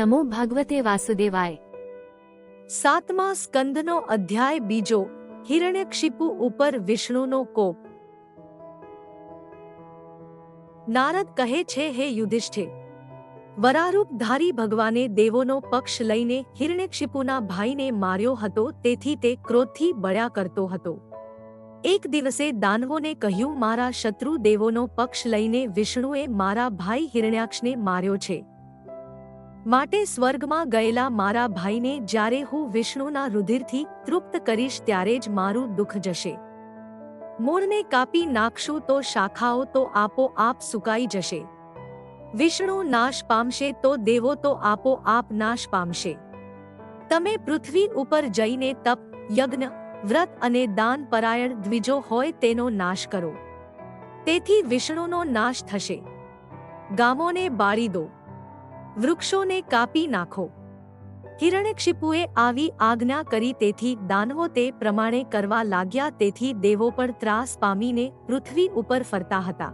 નમો ભગવતે વાસુદેવાય સાતમા સ્કંદનો અધ્યાય બીજો, હિરણ્યક્ષિપુ ઉપર વિષ્ણુનો કોપ. નારદ કહે છે, હે યુધિષ્ઠિર વરારૂપધારી ભગવાને દેવોનો પક્ષ લઈને હિરણ્યક્ષિપુના ભાઈને માર્યો હતો, તેથી તે ક્રોધથી બળ્યા કરતો હતો. એક દિવસે દાનવોને કહ્યું, મારા શત્રુ દેવોનો પક્ષ લઈને વિષ્ણુએ મારા ભાઈ હિરણ્યાક્ષને માર્યો છે. માટે સ્વર્ગમાં ગયેલા મારા ભાઈને જ્યારે હું વિષ્ણુના રુધિરથી તૃપ્ત કરીશ ત્યારે જ મારું દુઃખ જશે. મૂળને કાપી નાખશું તો શાખાઓ તો આપોઆપ સુકાઈ જશે. વિષ્ણુ નાશ પામશે તો દેવો તો આપોઆપ નાશ પામશે. તમે પૃથ્વી ઉપર જઈને તપ, યજ્ઞ, વ્રત અને દાન પરાયણ દ્વિજો હોય તેનો નાશ કરો. તેથી વિષ્ણુનો નાશ થશે. ગામોને બાળી દો. વૃક્ષોને કાપી નાખો. હિરણ્યક્ષિપુએ આવી આજ્ઞા કરી તેથી દાનવો તે પ્રમાણે કરવા લાગ્યા તેથી દેવો પણ ત્રાસ પામીને પૃથ્વી ઉપર ફરતા હતા.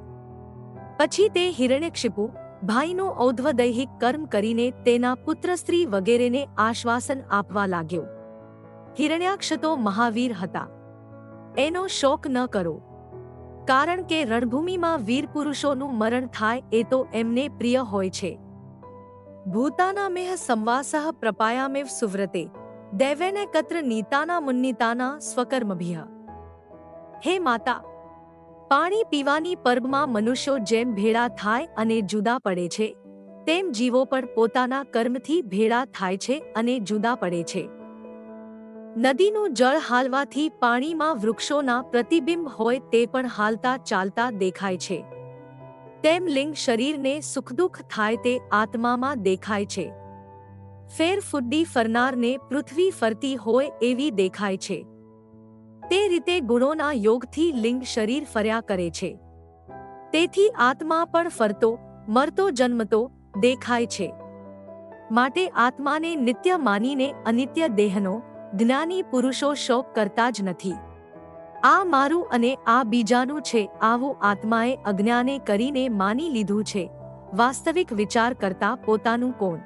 પછી તે હિરણ્યક્ષિપુ ભાઈનું ઔધ્વદૈહિક કર્મ કરીને તેના પુત્ર સ્ત્રી વગેરેને આશ્વાસન આપવા લાગ્યો. હિરણ્યાક્ષ તો મહાવીર હતા. એનો શોક ન કરો. કારણ કે રણભૂમિમાં વીર પુરુષોનું મરણ થાય એ તો એમને પ્રિય હોય છે. ભૂતાનામેહ સંવાસઃ પ્રપાયામેવ સુવ્રતે, દૈવેને કત્ર નીતાના મુન્નીતાના સ્વકર્મભિહ હે માતા, પાણી પીવાની પર્વમાં મનુષ્યો જેમ ભેળા થાય અને જુદા પડે છે, તેમ જીવો પણ પોતાના કર્મથી ભેળા થાય છે અને જુદા પડે છે. નદીનું જળ હાલવાથી પાણીમાં વૃક્ષોના પ્રતિબિંબ હોય તે પણ હાલતા ચાલતા દેખાય છે. તેમ લિંગ શરીરને સુખદુઃખ થાય તે આત્મામાં દેખાય છે. ફેર ફુડ્ડી ફરનારને પૃથ્વી ફરતી હોય એવી દેખાય છે. તે રીતે ગુણોના યોગથી લિંગ શરીર ફર્યા કરે છે. તેથી આત્મા પણ ફરતો, મરતો, જન્મતો દેખાય છે. માટે આત્માને નિત્ય માનીને અનિત્ય દેહનો, જ્ઞાની પુરુષો શોક કરતા જ નથી. આ મારું અને આ બીજાનું છે, આવું આત્માએ અજ્ઞાને કરીને માની લીધું છે. વાસ્તવિક વિચાર કરતા પોતાનું કોણ?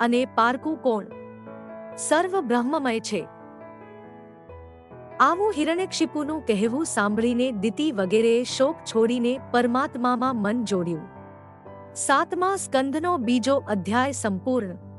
અને પારકું કોણ? સર્વ બ્રહ્મમય છે. આવું હિરણ્યક્ષિપુનું કહેવું સાંભળીને દિતિ વગેરેએ શોક છોડીને પરમાત્મામાં મન જોડ્યું. સાતમા સ્કંધનો બીજો અધ્યાય સંપૂર્ણ.